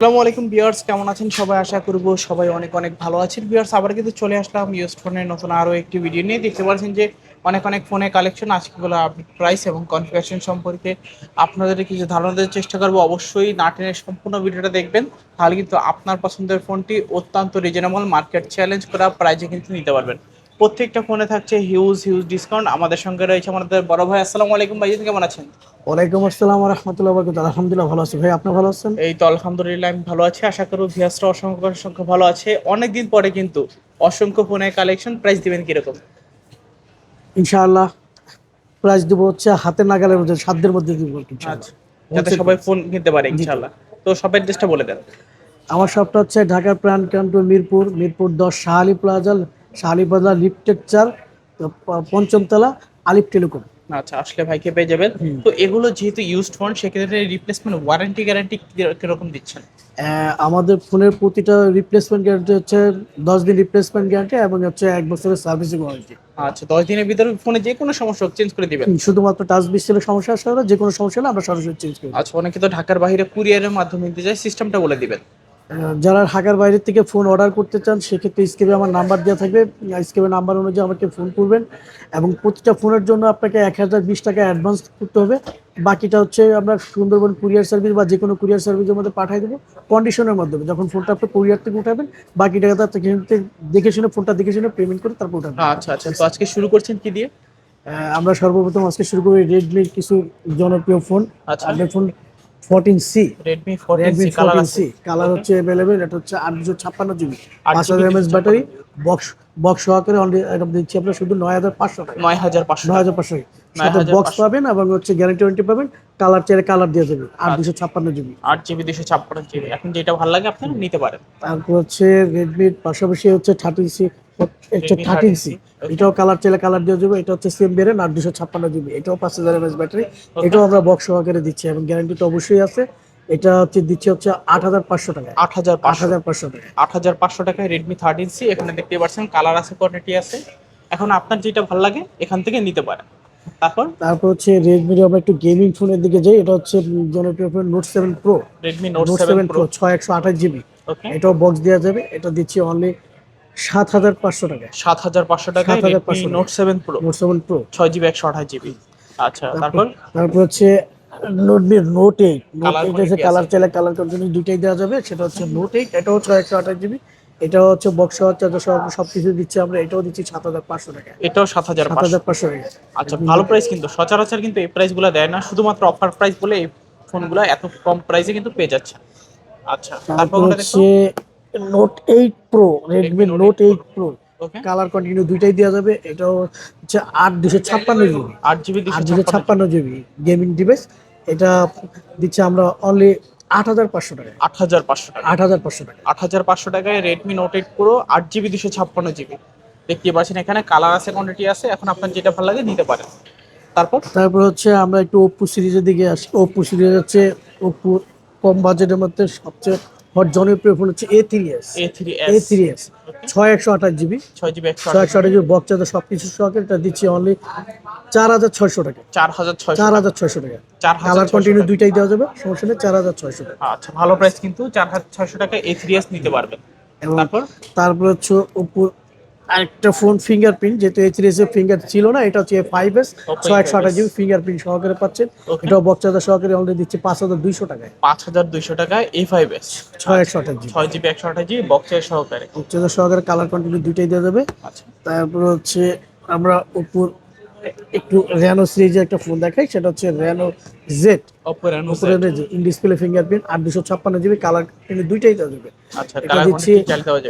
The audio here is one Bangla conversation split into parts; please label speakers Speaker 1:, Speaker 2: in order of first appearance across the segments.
Speaker 1: আসসালামু আলাইকুম ভিউয়ার্স, কেমন আছেন সবাই? আশা করব সবাই অনেক অনেক ভালো আছেন। ভিউয়ার্স, আবার কিন্তু চলে আসলাম ইউজ ফোনের নতুন আরও একটি ভিডিও নিয়ে। দেখতে পাচ্ছেন যে অনেক অনেক ফোনে কালেকশন আজকেগুলো আপডেট প্রাইস এবং কনফিগারেশন সম্পর্কে আপনাদের কিছু ধারণা দেওয়ার চেষ্টা করব। অবশ্যই নাটেনের সম্পূর্ণ ভিডিওটা দেখবেন, তাহলে কিন্তু আপনার পছন্দের ফোনটি অত্যন্ত রিজনেবল মার্কেট চ্যালেঞ্জ করা প্রাইজে কিন্তু নিতে পারবেন। প্রত্যেকটা ফোনে থাকছে হিউজ হিউজ ডিসকাউন্ট আমাদের সঙ্গে রয়েছে আমাদের বড় ভাই। আসসালামু আলাইকুম ভাই কেমন আছেন?
Speaker 2: ওয়ালাইকুম আসসালাম রহমতুল্লাহ বরকত আলহামদুলিল্লাহ ভালো আছি। ভাই আপনি ভালো আছেন?
Speaker 1: এই তো আলহামদুলিল্লাহ আমি ভালো আছি। আশা করব ভিয়াসরা অসংখ্য অসংখ্য ভালো আছে। অনেকদিন পরে কিন্তু অসংখ্য ফোনের কালেকশন প্রাইস দিবেন কীরকম?
Speaker 2: ইনশাআল্লাহ প্রাইস দেবো হচ্ছে হাতের নাগালের মধ্যে সাধ্যের মধ্যে দিব ইনশাআল্লাহ।
Speaker 1: আচ্ছা যাতে সবাই ফোন কিনতে পারে ইনশাআল্লাহ। তো সব অ্যাড্রেসটা বলে দেন।
Speaker 2: আমার শপটা হচ্ছে ঢাকার প্রাণ ক্যান্টু মিরপুর মিরপুর দশ শাহালি প্লাজা শাহালি প্লাজা লিফটেকচার পঞ্চমতলা আলিফ টেলিকম।
Speaker 1: আচ্ছা আসলে ভাইকে পেয়ে যাবেন? তো এগুলো যেহেতু ইউজড ফোন সেক্ষেত্রে রিপ্লেসমেন্ট ওয়ারেন্টি গ্যারান্টি কীরকম দিচ্ছেন?
Speaker 2: আমাদের ফোনের প্রতিটা রিপ্লেসমেন্ট গ্যারান্টি হচ্ছে দশ দিন রিপ্লেসমেন্ট গ্যারান্টি এবং হচ্ছে এক বছরের সার্ভিসিং ওয়ারেন্টি
Speaker 1: আচ্ছা দশ দিনের ভিতরে ফোনে যে কোনো সমস্যা চেঞ্জ করে দিবেন।
Speaker 2: শুধুমাত্র টাচ ডিসপ্লে সমস্যা আসলে যে কোনো সমস্যা হলে আমরা সরাসরি চেঞ্জ করি
Speaker 1: আচ্ছা অনেকে তো ঢাকার বাইরে কুরিয়ারের মাধ্যমে নিতে যায় সিস্টেমটা বলে দিবেন।
Speaker 2: যারা ঢাকার বাইরের থেকে ফোন অর্ডার করতে চান সেক্ষেত্রে স্কেপে আমার নাম্বার দেওয়া থাকবে। স্কেপের নাম্বার অনুযায়ী আমাকে ফোন করবেন এবং প্রতিটা ফোনের জন্য আপনাকে এক হাজার বিশ টাকা অ্যাডভান্স করতে হবে। বাকিটা হচ্ছে আমরা সুন্দরবন কুরিয়ার সার্ভিস বা যে কোনো কুরিয়ার সার্ভিসের মধ্যে পাঠিয়ে দেবো। কন্ডিশনের মাধ্যমে যখন ফোনটা আপনি কুরিয়ার থেকে উঠাবেন বাকি টাকাটা দেখে শুনে ফোনটা দেখে শুনে পেমেন্ট করে তারপর উঠাবেন।
Speaker 1: আচ্ছা আচ্ছা। তো আজকে শুরু করছেন কি দিয়ে?
Speaker 2: আমরা সর্বপ্রথম আজকে শুরু করি রেডমির কিছু জনপ্রিয় ফোন
Speaker 1: আচ্ছা।
Speaker 2: আপনার phone fourteen C
Speaker 1: Redmi fourteen C colour
Speaker 2: fourteen
Speaker 1: আছে।
Speaker 2: সি কালার হচ্ছে অ্যাভেলেবেল এটা হচ্ছে আট দুশো ছাপ্পান্ন জিবি পাঁচ হাজার এমএস ব্যাটারি বক্স বক্স সহকারে এটা দিচ্ছি আপনার শুধু নয় হাজার পাঁচশো টাকা।
Speaker 1: নয় হাজার পাঁচশো।
Speaker 2: নয় হাজার পাঁচশো। সাথে বক্স পাবেন এবং হচ্ছে গ্যারান্টি ওয়ারেন্টি পাবেন কালার চেয়ে কালার দিয়ে যাবে আর দুশো ছাপ্পান্ন জিবি
Speaker 1: আট জিবি দুশো ছাপ্পান্ন জিবি এখন যেটা ভালো লাগে আপনারা নিতে পারেন।
Speaker 2: তারপর হচ্ছে রেডমির পাশাপাশি হচ্ছে থার্টিন সি হচ্ছে থার্টিন সি এটাও কালার চেলে কালার দিয়ে যাবে এটা হচ্ছে সেম বেরেন আর দুশো ছাপ্পান্ন জিবি এটাও পাঁচ হাজার এমএস ব্যাটারি এটাও আমরা বক্স সহকারে দিচ্ছি এবং গ্যারান্টি তো অবশ্যই আছে। এটা হচ্ছে দিচ্ছি হচ্ছে আট হাজার পাঁচশো টাকা
Speaker 1: আট হাজার
Speaker 2: আট হাজার পাঁচশো টাকা
Speaker 1: আট হাজার পাঁচশো টাকায় রেডমি থার্টিন সি এখানে দেখতে পাচ্ছেন কালার আছে কোয়ান্টিটি আছে। এখন আপনার যেটা ভালো লাগে এখান থেকে নিতে পারেন। তারপর?
Speaker 2: তারপর হচ্ছে রেডমির আমরা একটু গেমিং ফোনের দিকে যাই এটা হচ্ছে জনপ্রিয় phone note seven pro
Speaker 1: Redmi note seven pro
Speaker 2: ছয় একশো আঠাশ জিবি এটাও বক্স দেওয়া যাবে এটা দিচ্ছি অনলি সাত হাজার পাঁচশো টাকা
Speaker 1: সাত হাজার পাঁচশো টাকায়
Speaker 2: 7500
Speaker 1: Redmi note seven pro
Speaker 2: note seven pro
Speaker 1: ছয় জিবি একশো আঠাশ জিবি আচ্ছা তারপর
Speaker 2: তারপর? হচ্ছে note note eight note eight আছে। কালার চাইলে কালার কন্টিনিউ দুইটাই দেওয়া যাবে। সেটা হচ্ছে নোট এইট এটাও ছয় একশো আঠাশ জিবি এটাও হচ্ছে বক্স চার্জ সব কিছু দিচ্ছি আমরা। এটাও দিচ্ছি সাত হাজার পাঁচশো টাকা
Speaker 1: এটাও সাত হাজার
Speaker 2: সাত হাজার পাঁচশো টাকা
Speaker 1: আচ্ছা ভালো প্রাইস কিন্তু। সচরাচর কিন্তু এই প্রাইসগুলো দেয় না। শুধুমাত্র অফার প্রাইস বলে এই ফোনগুলো এত কম প্রাইসে কিন্তু পেয়ে যাচ্ছে। আচ্ছা তারপর
Speaker 2: হচ্ছে note eight pro Redmi note eight pro colour continue দুইটাই দেওয়া যাবে এটাও হচ্ছে আট দুশো ছাপ্পান্ন জিবি
Speaker 1: আট জিবি
Speaker 2: আট
Speaker 1: দুশো
Speaker 2: ছাপ্পান্ন জিবি গেমিং ডিভাইস এটা দিচ্ছে আমরা অনলি আট হাজার পাঁচশো টাকা
Speaker 1: আট হাজার পাঁচশো টাকা
Speaker 2: আট হাজার পাঁচশো টাকা
Speaker 1: আট হাজার পাঁচশো টাকায় রেডমি নোট এইট প্রো আট জিবি দুশো ছাপ্পান্ন জিবি দেখতে পাচ্ছেন এখানে কালার আছে কোয়ান্টিটি আছে এখন আপনার যেটা ভালো লাগে নিতে পারেন। তারপর?
Speaker 2: তারপর হচ্ছে আমরা একটু ওপ্পো সিরিজের দিকে আসি। ওপ্পো সিরিজ হচ্ছে ওপ্পো কম বাজেটের মধ্যে সবচেয়ে হট জনপ্রিয় ফোন হচ্ছে A three S
Speaker 1: A three S
Speaker 2: ছয় একশো আঠাশ জিবি
Speaker 1: ছয় জিবি একশো
Speaker 2: ছয় একশো আঠাশ জিবি বক্স সবকিছু সব কিছু সহকারে এটা দিচ্ছি অনলি চার হাজার ছয়শো টাকা।
Speaker 1: চার হাজার ছয়শো।
Speaker 2: চার হাজার ছয়শো টাকা।
Speaker 1: চার হাজার
Speaker 2: কালার কন্টিনিউ দুইটাই দেওয়া যাবে সমস্যা নেই চার হাজার ছয়শো টাকা।
Speaker 1: আচ্ছা ভালো প্রাইস কিন্তু চার হাজার ছয়শো টাকা এ থ্রি এস নিতে পারবেন তারপর?
Speaker 2: তারপর হচ্ছে ওপো আরেকটা ফোন ফিঙ্গারপ্রিন্ট যেহেতু এইচ এর ফিঙ্গার ছিল না এটা হচ্ছে ফাইভ এস ছয় একশো
Speaker 1: A5s
Speaker 2: আঠাশ জিবি ফিঙ্গারপ্রিন্ট সহকারে পাচ্ছেন. এটাও বক্সাদার সহকারে অলরেডি দিচ্ছে পাঁচ হাজার দুইশো টাকায়।
Speaker 1: পাঁচ হাজার দুইশো টাকায় এ ফাইভ এস
Speaker 2: ছয় একশো আঠাশ জিবি
Speaker 1: ছয় জিবি একশো আঠাশ জিবি বক্সের সহকারে।
Speaker 2: বক্সাদার সহকারে কালার কন্টিনিউ দুইটাই দেওয়া যাবে।
Speaker 1: আচ্ছা।
Speaker 2: তারপর হচ্ছে আমরা ওপোর একটু র্যানো সিরিজের একটা ফোন দেখাই সেটা হচ্ছে র্যানো জেড
Speaker 1: অপো রেনো
Speaker 2: উপরে ইন ডিসপ্লে ফিঙ্গারপ্রিন্ট আর দুশো ছাপ্পান্ন জিবি কালার কিন্তু দুইটাই দেওয়া যাবে।
Speaker 1: আচ্ছা
Speaker 2: এটা
Speaker 1: কালার
Speaker 2: দিচ্ছি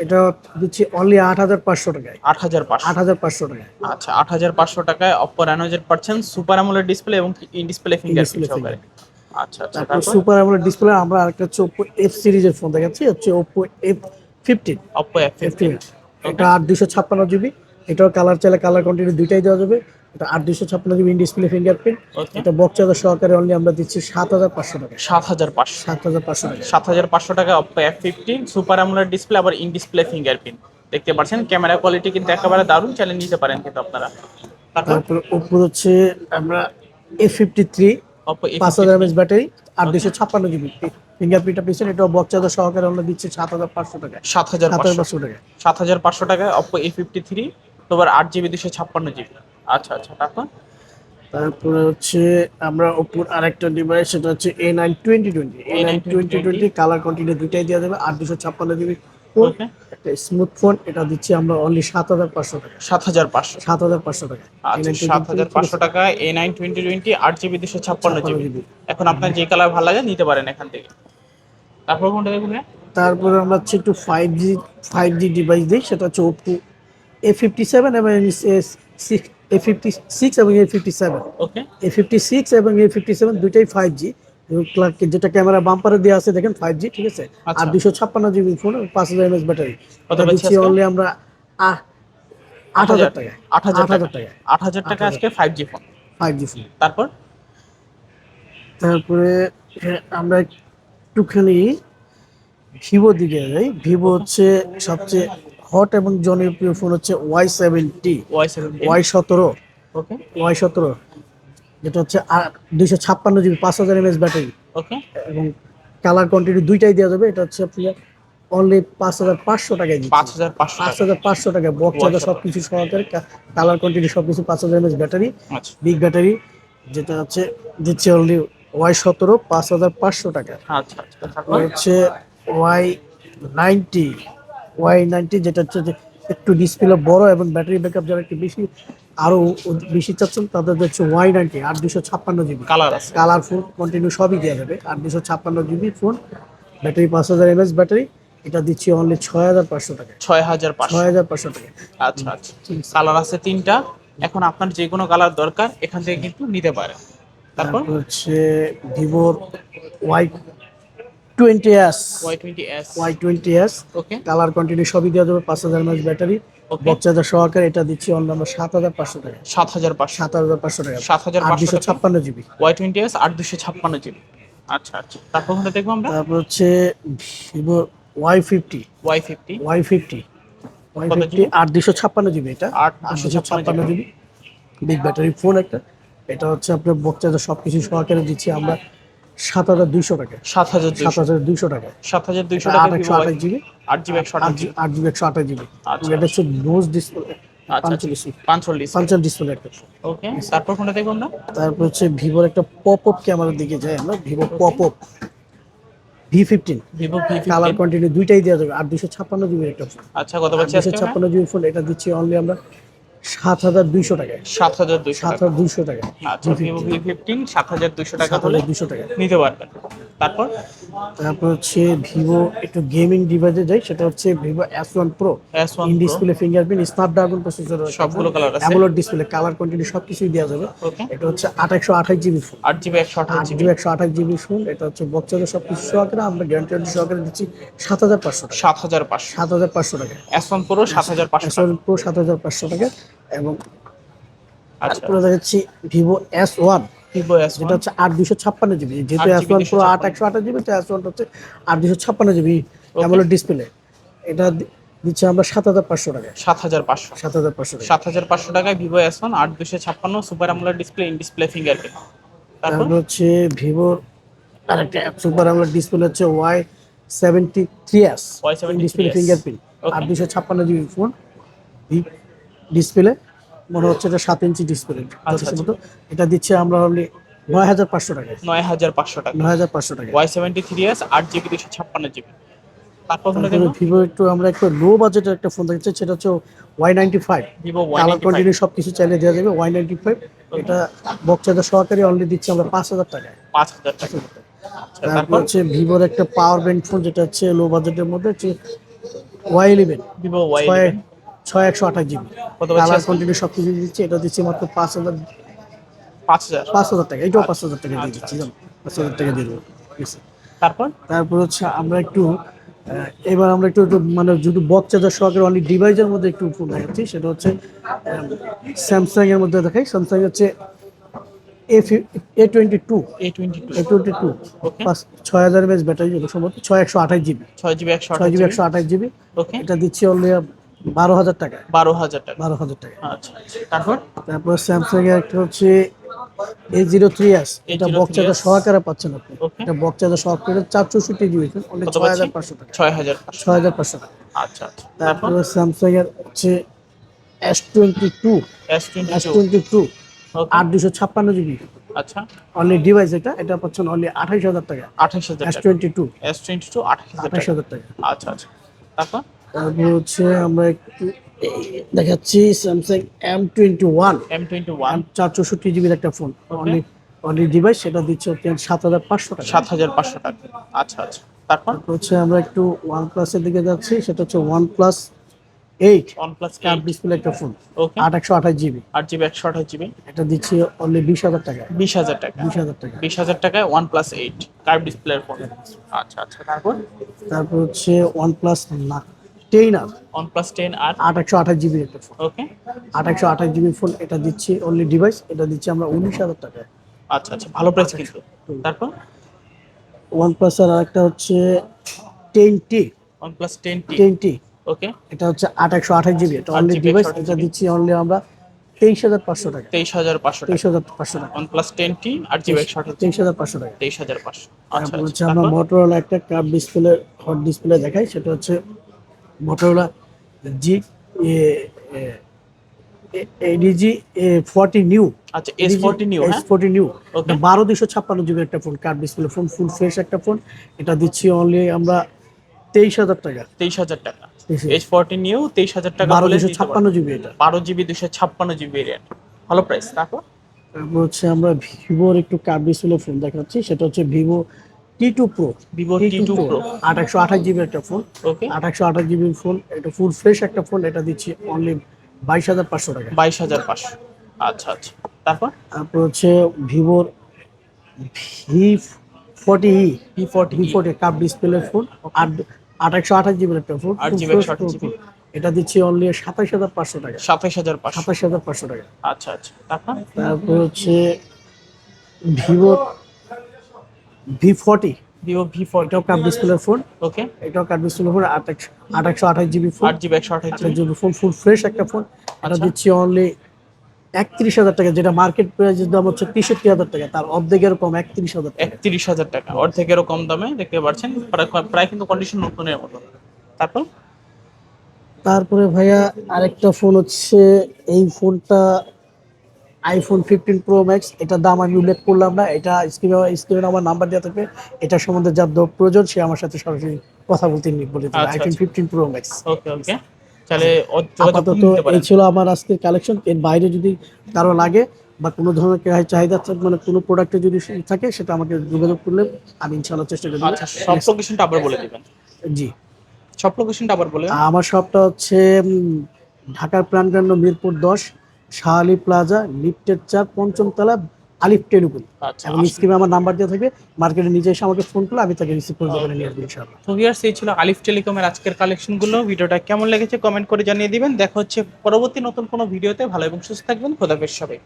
Speaker 2: এটা দিচ্ছি অনলি আট হাজার পাঁচশো টাকায়।
Speaker 1: আট হাজার পাঁচশো।
Speaker 2: আট হাজার পাঁচশো টাকায়।
Speaker 1: আচ্ছা আট হাজার পাঁচশো টাকায় অপো রেনো জেড পাচ্ছেন সুপার অ্যামোলেড ডিসপ্লে এবং ইন ডিসপ্লে ফিঙ্গারপ্রিন্ট সহকারে। আচ্ছা আচ্ছা
Speaker 2: তারপর
Speaker 1: তারপর?
Speaker 2: সুপার অ্যামোলেড ডিসপ্লে আমরা আরেকটা হচ্ছে ওপো এফ সিরিজের ফোন দেখাচ্ছি হচ্ছে Oppo F fifteen
Speaker 1: Oppo F
Speaker 2: fifteen এটা আট দুশো ছাপ্পান্ন জিবি এটাও কালার চাইলে কালার কন্টিনিউ দুইটাই দেওয়া যাবে। এটা আট দুশো ছাপ্পান্ন জিবি ডিসপ্লে ফিঙ্গারপ্রিন্ট এটা বক্স চার্জার সহকারে অনলি আমরা দিচ্ছি সাত হাজার পাঁচশো টাকা।
Speaker 1: সাত হাজার পাঁচশো।
Speaker 2: সাত হাজার পাঁচশো টাকা।
Speaker 1: সাত হাজার পাঁচশো টাকা F fifteen super AMOLED display আবার ইন ডিসপ্লে ফিঙ্গারপ্রিন্ট দেখতে পাচ্ছেন ক্যামেরা কোয়ালিটি কিন্তু একেবারে দারুণ চ্যালেঞ্জ নিতে পারেন কিন্তু আপনারা। তারপর?
Speaker 2: তারপর ওপো হচ্ছে আমরা এফ ফিফটি থ্রি পাঁচ হাজার এমএস ব্যাটারি আর দুশো ছাপ্পান্ন জিবি ফিঙ্গারপ্রিন্টটা পেয়েছেন এটা বক্সাদার সহকারে আমরা দিচ্ছি সাত হাজার পাঁচশো টাকা।
Speaker 1: সাত হাজার পাঁচশো।
Speaker 2: টাকা।
Speaker 1: সাত হাজার পাঁচশো টাকায় অপো এ ফিফটি থ্রি তোমার আট জিবি দুশো ছাপ্পান্ন জিবি। আচ্ছা আচ্ছা তারপর?
Speaker 2: তারপরে হচ্ছে আমরা ওপোর আরেকটা ডিভাইস সেটা হচ্ছে A nine twenty twenty A nine twenty twenty colour quantity দুইটাই দেওয়া যাবে আর দুশো ছাপ্পান্ন জিবি একটা স্মুথ ফোন এটা দিচ্ছি আমরা অনলি সাত হাজার পাঁচশো টাকা।
Speaker 1: সাত হাজার পাঁচশো।
Speaker 2: সাত হাজার পাঁচশো টাকা।
Speaker 1: আচ্ছা সাত হাজার পাঁচশো টাকা এ নাইন টোয়েন্টি টোয়েন্টি আট জিবি দুশো ছাপ্পান্ন জিবি এখন আপনার যে কালার ভালো লাগে নিতে পারেন এখান থেকে। তারপর কোনটা দেখুন
Speaker 2: তারপরে আমরা হচ্ছে একটু five G five G device দিই সেটা হচ্ছে ওপো এ ফিফটি সেভেন এবং এ ফিফটি সিক্স এবং A fifty seven
Speaker 1: okay
Speaker 2: A fifty six এবং এ ফিফটি সেভেন দুইটাই ফাইভ জি যেটা ক্যামেরা বাম্পারে দেওয়া আছে দেখেন ফাইভ জি ঠিক আছে?
Speaker 1: আচ্ছা।
Speaker 2: আর দুশো ছাপ্পান্ন জিবি ফোন পাঁচ হাজার এমএস ব্যাটারি দিচ্ছি অনলি আমরা আট হাজার টাকা।
Speaker 1: আট হাজার টাকা। আট হাজার টাকা আজকে five G phone
Speaker 2: five G phone
Speaker 1: তারপর?
Speaker 2: তারপরে আমরা একটুখানি ভিভো দিকে যাই। ভিভো হচ্ছে সবচেয়ে হট এবং জনপ্রিয় ফোন হচ্ছে ওয়াই সেভেন্টি
Speaker 1: ওয়াই
Speaker 2: সতেরো
Speaker 1: ওকে
Speaker 2: ওয়াই সতেরো যেটা হচ্ছে দুইশো ছাপ্পান্ন জিবি পাঁচ হাজার এমএস ব্যাটারি।
Speaker 1: ওকে
Speaker 2: এবং কালার কোয়ান্টিটি দুইটাই দেওয়া যাবে এটা হচ্ছে আপনার অনলি পাঁচ হাজার পাঁচশো টাকায় দিচ্ছি।
Speaker 1: পাঁচ হাজার পাঁচশো
Speaker 2: পাঁচ হাজার পাঁচশো টাকা বক্স চার্জার সব কিছু সহকারে কালার কোয়ান্টিটি সব কিছু পাঁচ হাজার এমএস ব্যাটারি
Speaker 1: আচ্ছা।
Speaker 2: বিগ ব্যাটারি যেটা হচ্ছে দিচ্ছে অনলি ওয়াই সতেরো পাঁচ হাজার পাঁচশো টাকা
Speaker 1: আচ্ছা আচ্ছা।
Speaker 2: হচ্ছে ওয়াই নাইনটি ওয়াই নাইনটি যেটা হচ্ছে যে একটু ডিসপ্লে বড় এবং ব্যাটারি ব্যাকআপ যারা একটু বেশি আরও বেশি চাচ্ছেন তাদের হচ্ছে ওয়াই নাইনটি আর দুশো ছাপ্পান্ন জিবি
Speaker 1: কালার আছে।
Speaker 2: কালারফুল কন্টিনিউ সবই দেওয়া যাবে আর দুশো ছাপ্পান্ন জিবি ফোন ব্যাটারি পাঁচ হাজার এমএস ব্যাটারি এটা দিচ্ছি অনলি ছয় হাজার পাঁচশো টাকা।
Speaker 1: ছয় হাজার
Speaker 2: ছয় হাজার পাঁচশো টাকা।
Speaker 1: আচ্ছা আচ্ছা। কালার আছে তিনটা এখন আপনার যে কোনো কালার দরকার এখান থেকে কিন্তু নিতে পারেন। তারপর?
Speaker 2: তারপর হচ্ছে ভিভোর Y twenty S colour continue সবই দেওয়া যাবে পাঁচ হাজার MS battery
Speaker 1: okay
Speaker 2: box charger সহকারে এটা দিচ্ছি অন্য আমরা সাত হাজার পাঁচশো টাকা।
Speaker 1: সাত হাজার পাঁচশো।
Speaker 2: সাত হাজার পাঁচশো টাকা।
Speaker 1: সাত হাজার পাঁচশো
Speaker 2: ছাপ্পান্ন জিবি।
Speaker 1: ওয়াই টোয়েন্টি এস আট দুশো ছাপ্পান্ন জিবি। আচ্ছা আচ্ছা। তারপর দেখব আমরা?
Speaker 2: তারপর হচ্ছে Vivo Y fifty
Speaker 1: Y fifty
Speaker 2: Y fifty Y fifty আট দুশো ছাপ্পান্ন জিবি এটা।
Speaker 1: আট দুশো
Speaker 2: ছাপ্পান্ন জিবি। বিগ ব্যাটারি ফোন একটা। এটা হচ্ছে আপনার বক্স চার্জার সব কিছু সহকারে দিচ্ছি আমরা। সাত হাজার দুইশো টাকা
Speaker 1: সাত হাজার
Speaker 2: সাত হাজার দুইশো টাকা
Speaker 1: সাত হাজার দুইশো
Speaker 2: আট
Speaker 1: টাকা
Speaker 2: একশো আঠাশ জিবি।
Speaker 1: আট জিবি একশো
Speaker 2: আট আট জিবি একশো আঠাশ জিবি।
Speaker 1: আচ্ছা।
Speaker 2: এটা হচ্ছে নোজ ডিসপ্লে
Speaker 1: আচ্ছা তারপর
Speaker 2: হচ্ছে ভিভোর একটা পপ আপ ক্যামেরার দিকে যাই আমরা Vivo pop up V fifteen
Speaker 1: Vivo V
Speaker 2: colour quantity দুইটাই দেওয়া যাবে আর দুশো ছাপ্পান্ন জিবির একটা।
Speaker 1: আচ্ছা কত পাচ্ছি
Speaker 2: দুশো ছাপ্পান্ন জিবি ফোন এটা দিচ্ছি অনলি আমরা সাত হাজার দুইশো টাকায়।
Speaker 1: সাত হাজার দুইশো
Speaker 2: সাত
Speaker 1: টাকা
Speaker 2: হাজার দুইশো টাকা
Speaker 1: আচ্ছা ভিভো ভি ফিফটিন সাত হাজার দুইশো টাকা হলে
Speaker 2: দুইশো টাকা
Speaker 1: নিতে পারবেন। তারপর?
Speaker 2: তারপর হচ্ছে ভিভো একটু গেমিং ডিভাইসে যাই সেটা হচ্ছে Vivo S one pro
Speaker 1: S one
Speaker 2: display fingerprint Snapdragon processor
Speaker 1: সবগুলো colour আছে।
Speaker 2: অ্যামোলেড ডিসপ্লে কালার কোয়ান্টিটি সব কিছুই দেওয়া যাবে। এটা হচ্ছে আঠাশশো আঠাশ জিবি ফোন
Speaker 1: আট জিবি একশো আঠাশ জিবি
Speaker 2: একশো আঠাশ জিবি ফোন এটা হচ্ছে বক্সারের সব কিছু সহকারে। আমরা গ্যারান্টি সহকারে দিচ্ছি সাত হাজার পাঁচশো টাকা।
Speaker 1: সাত হাজার পাঁচশো।
Speaker 2: সাত হাজার পাঁচশো টাকা।
Speaker 1: এস ওয়ান প্রো সাত হাজার পাঁচশো
Speaker 2: এস প্রো সাত হাজার পাঁচশো টাকা। এবং
Speaker 1: আচ্ছা।
Speaker 2: তারপরে দেখাচ্ছি ভিভো এস ওয়ান যেটা হচ্ছে আট দুশো ছাপ্পান্ন জিবি। যেহেতু
Speaker 1: 8
Speaker 2: এস ওয়ান প্রো আট একশো আঠাশ জিবি এস ওয়ান হচ্ছে আট দুশো ছাপ্পান্ন জিবি অ্যামোলেড ডিসপ্লে এটা দিচ্ছি আমরা সাত হাজার পাঁচশো টাকা
Speaker 1: সাত হাজার পাঁচশো।
Speaker 2: সাত হাজার পাঁচশো
Speaker 1: সাত হাজার পাঁচশো টাকায় ভিভো এস ওয়ান আট দুশো ছাপ্পান্ন super AMOLED display in display fingerprint তারপর?
Speaker 2: হচ্ছে ভিভোর আরেকটা সুপার আমোলেড ডিসপ্লে হচ্ছে Y seventy three S
Speaker 1: Y73s
Speaker 2: display fingerprint. আট দুশো ছাপ্পান্ন জিবি ফোন ডিসপ্লে মনে হচ্ছে এটা সাত ইঞ্চি ডিসপ্লে
Speaker 1: আচ্ছা।
Speaker 2: মতো এটা দিচ্ছে আমরা অনলি নয় হাজার পাঁচশো টাকায়
Speaker 1: নয় হাজার পাঁচশো টাকা।
Speaker 2: নয় হাজার পাঁচশো টাকা।
Speaker 1: ওয়াই সেভেন্টি থ্রি এস আট জিবি দুশো ছাপ্পান্ন জিবি।
Speaker 2: ভিভো একটু আমরা একটু লো বাজেটের একটা ফোন দেখছি সেটা হচ্ছে Y ninety five colour continue সব কিছু চাইলে দেওয়া যাবে ওয়াই নাইনটি ফাইভ এটা সহকারী অনলি দিচ্ছি আমরা পাঁচ হাজার টাকায়।
Speaker 1: পাঁচ হাজার টাকা। আচ্ছা
Speaker 2: তারপর
Speaker 1: তারপর?
Speaker 2: হচ্ছে ভিভোর একটা পাওয়ার ব্যাংক ফোন যেটা হচ্ছে লো বাজেটের মধ্যে হচ্ছে ওয়াই ইলেভেন
Speaker 1: ভিভো ওয়াই
Speaker 2: ছয় একশো আঠাশ জিবি। কালার কন্টিনিউ সব কিছু দিচ্ছি এটা দিচ্ছি মাত্র পাঁচ হাজার
Speaker 1: পাঁচ হাজার?
Speaker 2: পাঁচ হাজার টাকা এটাও পাঁচ হাজার টাকা দিয়ে
Speaker 1: আচ্ছা,
Speaker 2: দিচ্ছি পাঁচ হাজার টাকা দিয়ে দেবো ঠিক আছে?
Speaker 1: তারপর?
Speaker 2: তারপর হচ্ছে আমরা একটু এবার আমরা একটু একটু মানে যদি চার্জার সহকারে অনলি ডিভাইসের মধ্যে একটু ফোন দেখাচ্ছি সেটা হচ্ছে স্যামসাং এর মধ্যে দেখাই। স্যামসাং হচ্ছে A twenty two
Speaker 1: A twenty two
Speaker 2: A twenty two ছয় হাজার ব্যাটারি যেটা সম্ভবত ছয় একশো আঠাশ জিবি।
Speaker 1: ছয় জিবি একশো
Speaker 2: ছয় জিবি একশো আঠাশ জিবি।
Speaker 1: ওকে
Speaker 2: এটা দিচ্ছি অনলি বারো হাজার টাকা।
Speaker 1: বারো হাজার টাকা।
Speaker 2: বারো হাজার টাকা।
Speaker 1: আচ্ছা তারপর?
Speaker 2: তারপর স্যামসাং এর একটা হচ্ছে এই জিরো থ্রি এস এটা
Speaker 1: 803S
Speaker 2: বক্স চার্জার সহকারে পাচ্ছেন আপনি। এটা বক্স চার্জার সহকারে চার চৌষট্টি জিবি অনলি ছয় হাজার পাঁচশো টাকা।
Speaker 1: ছয় হাজার
Speaker 2: ছয় হাজার পাঁচশো টাকা।
Speaker 1: আচ্ছা আচ্ছা। তারপর?
Speaker 2: স্যামসাং এর হচ্ছে S twenty two
Speaker 1: S twenty two
Speaker 2: আট দুশো ছাপ্পান্ন জিবি
Speaker 1: আচ্ছা।
Speaker 2: অনলি ডিভাইস এটা। এটা পাচ্ছেন অনলি আঠাইশ হাজার টাকা।
Speaker 1: আঠাশ হাজার
Speaker 2: S twenty two
Speaker 1: S twenty two আঠাশ
Speaker 2: আঠাইশ হাজার টাকা।
Speaker 1: আচ্ছা আচ্ছা। তারপর?
Speaker 2: তারপর হচ্ছে আমরা একটু দেখাচ্ছি Samsung M twenty one
Speaker 1: M twenty one
Speaker 2: চার চৌষট্টি জিবির একটা ফোন অনেক অনেক ডিভাইস সেটা দিচ্ছে হচ্ছে সাত হাজার পাঁচশো টাকা।
Speaker 1: সাত হাজার পাঁচশো টাকা। আচ্ছা আচ্ছা। তারপর?
Speaker 2: হচ্ছে আমরা একটু ওয়ান প্লাসের দিকে যাচ্ছি সেটা হচ্ছে one plus eight
Speaker 1: one plus
Speaker 2: curve display একটা ফোন আট একশো আঠাশ জিবি
Speaker 1: আট জিবি একশো আঠাশ জিবি
Speaker 2: এটা দিচ্ছে অনলি বিশ হাজার টাকা।
Speaker 1: বিশ হাজার টাকা।
Speaker 2: বিশ হাজার টাকা।
Speaker 1: বিশ হাজার টাকায় one plus eight curve display phone আচ্ছা আচ্ছা। তারপর?
Speaker 2: তারপর হচ্ছে ওয়ান প্লাস নাক। এই নাম
Speaker 1: ওয়ান প্লাস টেন আর?
Speaker 2: 828 জিবি একটা ফোন
Speaker 1: ওকে
Speaker 2: আটাশো আঠাশ জিবির ফোন এটা দিচ্ছি অনলি ডিভাইস এটা দিচ্ছি আমরা 19000 টাকা।
Speaker 1: আচ্ছা আচ্ছা ভালো প্রাইস আচ্ছা, কিন্তু। আচ্ছা,
Speaker 2: তারপর? OnePlus আর একটা হচ্ছে
Speaker 1: 10T OnePlus টেন
Speaker 2: 10T
Speaker 1: ওকে
Speaker 2: এটা হচ্ছে 828 জিবি এটা অনলি ডিভাইস এটা দিচ্ছি অনলি আমরা তেইশ হাজার পাঁচশো টাকা।
Speaker 1: তেইশ হাজার পাঁচশো
Speaker 2: তেইশ হাজার পাঁচশো টাকা।
Speaker 1: ওয়ান প্লাস টেন টি আর জিবি একশো
Speaker 2: তেইশ হাজার পাঁচশো টাকা।
Speaker 1: তেইশ হাজার পাঁচশো। আচ্ছা
Speaker 2: হচ্ছে
Speaker 1: আচ্ছা,
Speaker 2: আমরা মোটরওয়ালা একটা কাপ ডিসপ্লে হট ডিসপ্লে দেখাই সেটা হচ্ছে Motorola G edge forty neo
Speaker 1: আচ্ছা S forty neo
Speaker 2: S forty neo. বারো দুশো ছাপ্পান্ন জিবি একটা phone curve display phone full fresh একটা ফোন এটা দিচ্ছি অনলি আমরা তেইশ হাজার টাকা।
Speaker 1: তেইশ হাজার টাকা। এস ফোরটি নিউ তেইশ হাজার টাকা
Speaker 2: বারো দুশো ছাপ্পান্ন জিবি এটা।
Speaker 1: বারো জিবি দুশো ছাপ্পান্ন জিবি ভেরিয়েন্ট ভালো প্রাইস তারপর?
Speaker 2: তারপর হচ্ছে আমরা ভিভোর একটু কার্ভ ডিসপ্লে ফোন দেখাচ্ছি। সেটা হচ্ছে Vivo T two pro
Speaker 1: Vivo T two pro
Speaker 2: আট একশো আঠাশ জিবি একটা ফোন আট একশো আঠাশ জিবি ফোন এটা ফুল ফ্রেশ একটা ফোন এটা দিচ্ছি অনলি বাইশ হাজার পাঁচশো টাকা।
Speaker 1: বাইশ হাজার পাঁচশো। আচ্ছা আচ্ছা। তারপর?
Speaker 2: তারপর হচ্ছে ভিভোর V forty E
Speaker 1: P forty
Speaker 2: V forty curve display phone আট আট একশো আঠাশ জিবির একটা ফোন
Speaker 1: 8 GB, 128 GB
Speaker 2: এটা দিচ্ছি অনলি সাতাশ হাজার পাঁচশো টাকা।
Speaker 1: সাতাইশ হাজার
Speaker 2: সাতাশ হাজার পাঁচশো টাকা।
Speaker 1: আচ্ছা আচ্ছা। তারপর?
Speaker 2: তারপর হচ্ছে Vivo V forty
Speaker 1: Vivo V forty
Speaker 2: এটাও কাপ ডিসপ্লে ফোন
Speaker 1: ওকে
Speaker 2: এটাও কাপ ডিসপ্লে ফোন আট একশো আঠাশ জিবি ফোন
Speaker 1: আট জিবি একশো আঠাশ জিবি
Speaker 2: ফোন ফুল ফ্রেশ একটা ফোন এটা
Speaker 1: আচ্ছা।
Speaker 2: দিচ্ছি অনলি একত্রিশ হাজার টাকা যেটা মার্কেট প্রাইসের দাম হচ্ছে তেষট্টি হাজার টাকা। তার অর্ধেকের কম একত্রিশ হাজার
Speaker 1: একত্রিশ হাজার টাকা। অর্ধেকেরও কম দামে দেখতে পাচ্ছেন। প্রায় কিন্তু কন্ডিশন নতুনের মতো। তারপর?
Speaker 2: তারপরে ভাইয়া আরেকটা ফোন হচ্ছে এই ফোনটা আইফোন ফিফটিন প্রো ম্যাক্স এটার দাম আমি উল্লেখ করলাম না এটা স্ক্রিনে স্ক্রিনে আমার নাম্বার দেওয়া থাকবে এটা সম্বন্ধে যার দ- প্রয়োজন সে আমার সাথে সরাসরি কথা বলতে বলে দেবে। IPhone. Fifteen pro max
Speaker 1: okay okay. তাহলে
Speaker 2: আপাতত এই ছিল আমার আজকের কালেকশন এর বাইরে যদি কারও লাগে বা কোনো ধরনের চাহিদা মানে কোনো প্রোডাক্টে যদি থাকে সেটা আমাকে যোগাযোগ করলে আমি ইনশাআল্লাহ চেষ্টা করব।
Speaker 1: আচ্ছা সব লোকেশনটা আবার বলে দিবেন।
Speaker 2: জি।
Speaker 1: সব লোকেশনটা আবার বলে
Speaker 2: আমার শপটা হচ্ছে ঢাকার প্রাণকেন্দ্র মিরপুর দশ শাহালি প্লাজা লিফটের চার পঞ্চম তলা আলিফ টেলিকম
Speaker 1: আচ্ছা
Speaker 2: এবং স্ক্রিনে আমার নাম্বার দেওয়া থাকবে মার্কেটে নিজে এসে আমাকে ফোন করলে আমি তাকে রিসিভ করে দেবেন নিয়ে আসব ইনশাআল্লাহ।
Speaker 1: তো ভিউয়ার্স এই ছিল আলিফ টেলিকমের আজকের কালেকশনগুলো ভিডিওটা কেমন লেগেছে কমেন্ট করে জানিয়ে দিবেন। দেখা হচ্ছে পরবর্তী নতুন কোনো ভিডিওতে। ভালো এবং সুস্থ থাকবেন। খোদাফেজ সবাই